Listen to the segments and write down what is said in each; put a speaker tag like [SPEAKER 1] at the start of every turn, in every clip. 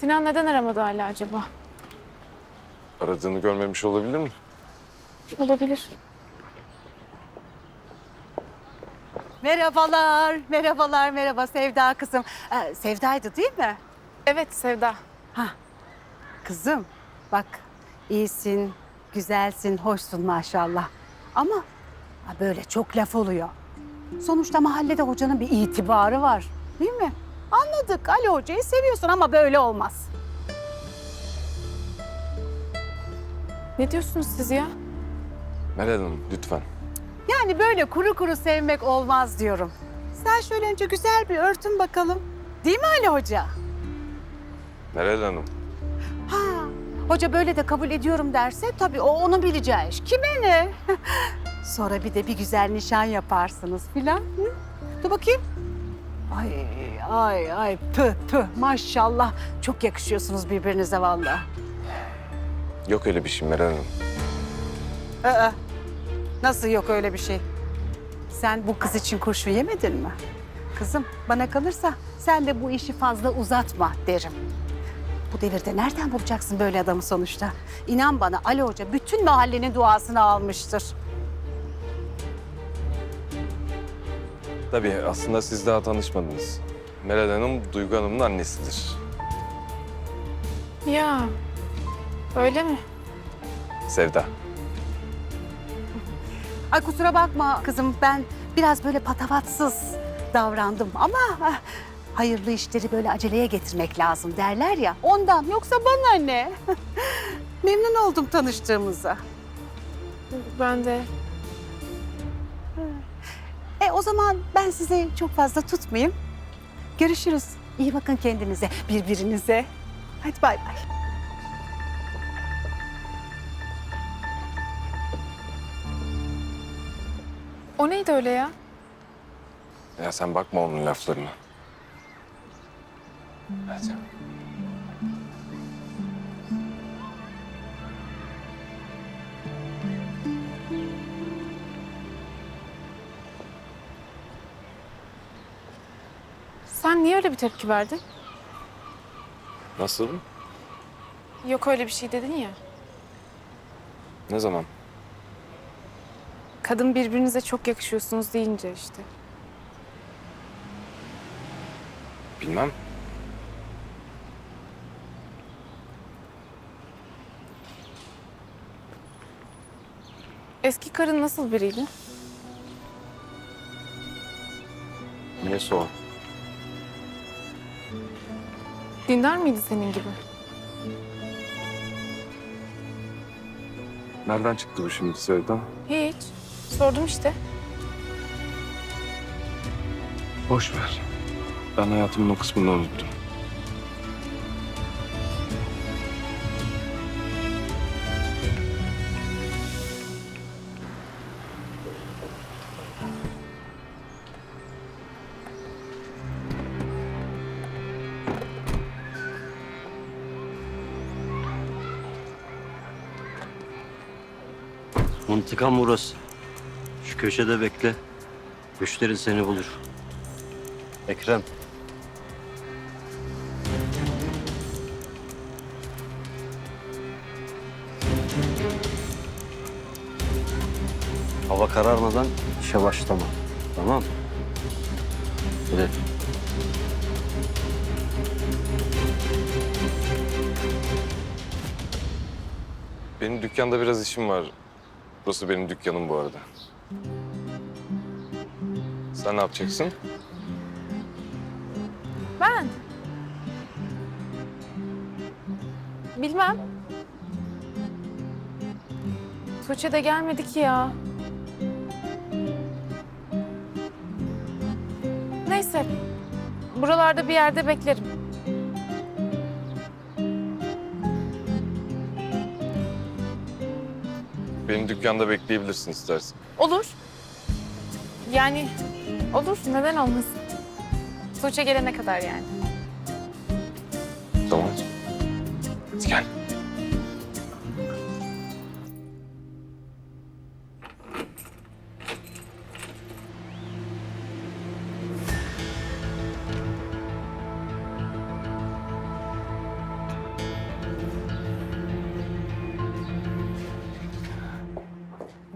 [SPEAKER 1] Sinan neden aramadı hala acaba?
[SPEAKER 2] Aradığını görmemiş olabilir mi?
[SPEAKER 1] Olabilir.
[SPEAKER 3] Merhabalar, merhabalar, merhaba Sevda kızım. Ee, Sevda'ydı değil mi?
[SPEAKER 1] Evet Sevda.
[SPEAKER 3] Kızım, bak iyisin, güzelsin, hoşsun maşallah. Ama ha, böyle çok laf oluyor. Sonuçta mahallede hocanın bir itibarı var, değil mi? Anladık, Ali Hoca'yı seviyorsun ama böyle olmaz.
[SPEAKER 1] Ne diyorsunuz siz ya?
[SPEAKER 2] Meral Hanım lütfen.
[SPEAKER 3] Yani böyle kuru kuru sevmek olmaz diyorum. Sen şöyle önce güzel bir örtün bakalım. Değil mi Ali Hoca?
[SPEAKER 2] Meral Hanım.
[SPEAKER 3] Ha, hoca böyle de kabul ediyorum derse tabii o onun bileceği iş. Kime ne? Sonra bir de bir güzel nişan yaparsınız filan. Dur bakayım. Ay ay ay püh püh maşallah. Çok yakışıyorsunuz birbirinize vallahi.
[SPEAKER 2] Yok öyle bir şey Meral Hanım.
[SPEAKER 3] Aa, nasıl yok öyle bir şey? Sen bu kız için kurşun yemedin mi? Kızım bana kalırsa sen de bu işi fazla uzatma derim. Bu devirde nereden bulacaksın böyle adamı sonuçta? İnan bana Ali Hoca bütün mahallenin duasını almıştır.
[SPEAKER 2] Tabii aslında siz daha tanışmadınız. Meral Hanım Duygu Hanım'ın annesidir.
[SPEAKER 1] Ya öyle mi?
[SPEAKER 2] Sevda.
[SPEAKER 3] Ay kusura bakma kızım ben biraz böyle patavatsız davrandım ama ah, hayırlı işleri böyle aceleye getirmek lazım derler ya. Ondan yoksa bana ne? Memnun oldum tanıştığımıza.
[SPEAKER 1] Ben de.
[SPEAKER 3] E o zaman ben sizi çok fazla tutmayayım. Görüşürüz. İyi bakın kendinize, birbirinize. Hadi bay bay.
[SPEAKER 1] O neydi öyle ya?
[SPEAKER 2] Ya sen bakma onun laflarına. Hadi.
[SPEAKER 1] Sen niye öyle bir tepki verdin?
[SPEAKER 2] Nasıl?
[SPEAKER 1] Yok öyle bir şey dedin ya.
[SPEAKER 2] Ne zaman?
[SPEAKER 1] Kadın birbirinize çok yakışıyorsunuz deyince işte.
[SPEAKER 2] Bilmem.
[SPEAKER 1] Eski karın nasıl biriydi?
[SPEAKER 2] Niye sor?
[SPEAKER 1] Dindar mıydı senin gibi?
[SPEAKER 2] Nereden çıktı bu şimdi Sevda?
[SPEAKER 1] Hiç. Sordum işte.
[SPEAKER 2] Boş ver. Ben hayatımın o kısmını unuttum.
[SPEAKER 4] İntikam burası. Şu köşede bekle. Müşterin seni bulur. Ekrem. Hava kararmadan işe başlama. Tamam mı? Hadi.
[SPEAKER 2] Benim dükkanda biraz işim var. Burası benim dükkanım bu arada. Sen ne yapacaksın?
[SPEAKER 1] Ben? Bilmem. Tuğçe de gelmedi ki ya. Neyse. Buralarda bir yerde beklerim.
[SPEAKER 2] Benim dükkanda bekleyebilirsin istersen.
[SPEAKER 1] Olur. Yani olur. Neden olmasın? Tuğçe gelene kadar yani.
[SPEAKER 2] Tamam.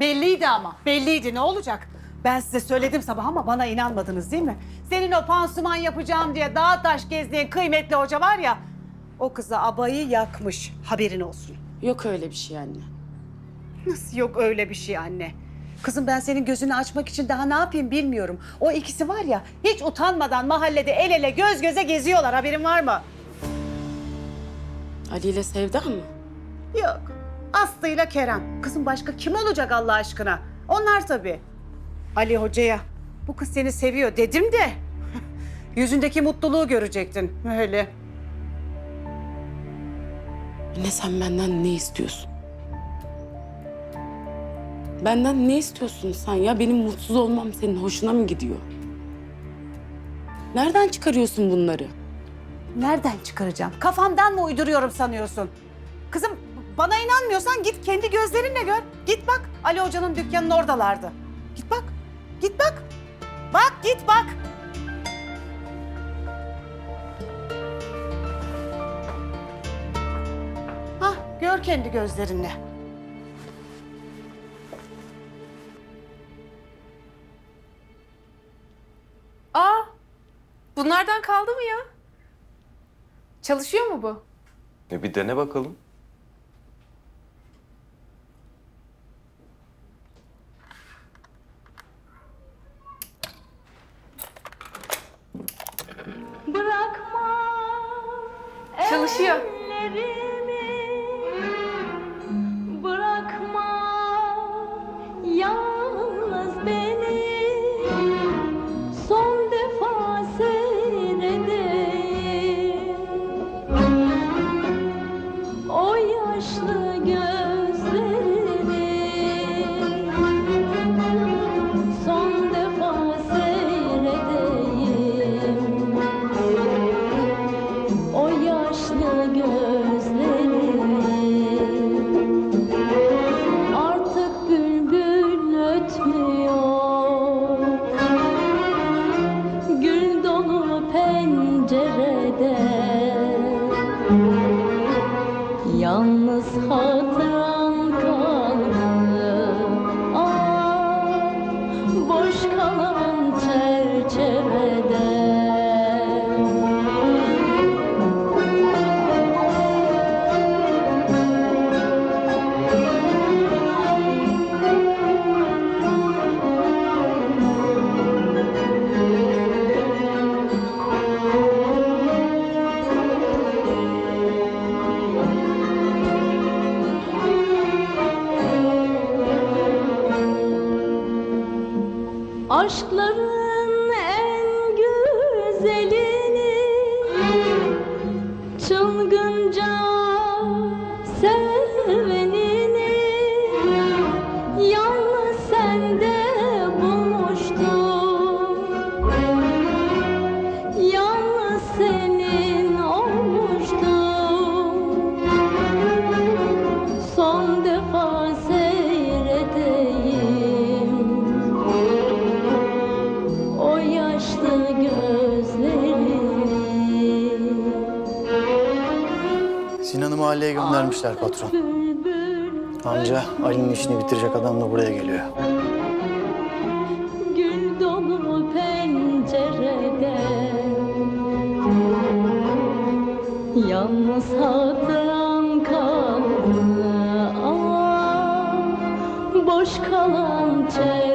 [SPEAKER 3] Belliydi ama. Belliydi. Ne olacak? Ben size söyledim sabah ama bana inanmadınız değil mi? Senin o pansuman yapacağım diye dağ taş gezdiğin kıymetli hoca var ya... ...o kıza abayı yakmış. Haberin olsun.
[SPEAKER 5] Yok öyle bir şey anne.
[SPEAKER 3] Nasıl yok öyle bir şey anne? Kızım ben senin gözünü açmak için daha ne yapayım bilmiyorum. O ikisi var ya hiç utanmadan mahallede el ele göz göze geziyorlar. Haberin var mı?
[SPEAKER 5] Ali ile Sevda mı?
[SPEAKER 3] Yok. Aslı ile Kerem. Kızım başka kim olacak Allah aşkına? Onlar tabii. Ali Hoca'ya bu kız seni seviyor dedim de yüzündeki mutluluğu görecektin. Öyle.
[SPEAKER 5] Anne sen benden ne istiyorsun? Benden ne istiyorsun sen ya? Benim mutsuz olmam senin hoşuna mı gidiyor? Nereden çıkarıyorsun bunları?
[SPEAKER 3] Nereden çıkaracağım? Kafamdan mı uyduruyorum sanıyorsun? Kızım bana inanmıyorsan git kendi gözlerinle gör. Git bak Ali Hoca'nın dükkanının oradalardı. Git bak. Git bak. Bak git bak. Hah gör kendi gözlerinle.
[SPEAKER 1] Aa, bunlardan kaldı mı ya? Çalışıyor mu bu?
[SPEAKER 6] E bir dene bakalım.
[SPEAKER 7] Mahalleye göndermişler patron. Anca Ali'nin işini bitirecek adam da buraya geliyor.
[SPEAKER 8] gül dolu pencerede Yalnız hatıran kaldı ah, Boş kalan çerçevede